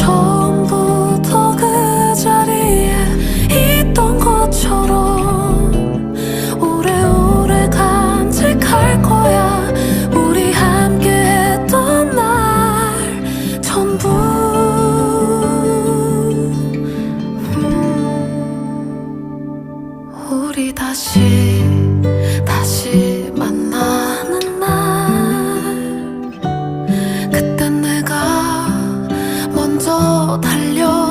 처음부터 그 자리에 있던 것처럼 오래오래 간직할 거야. 우리 함께 했던 날 전부. 음, 우리 다시 먼저 달려.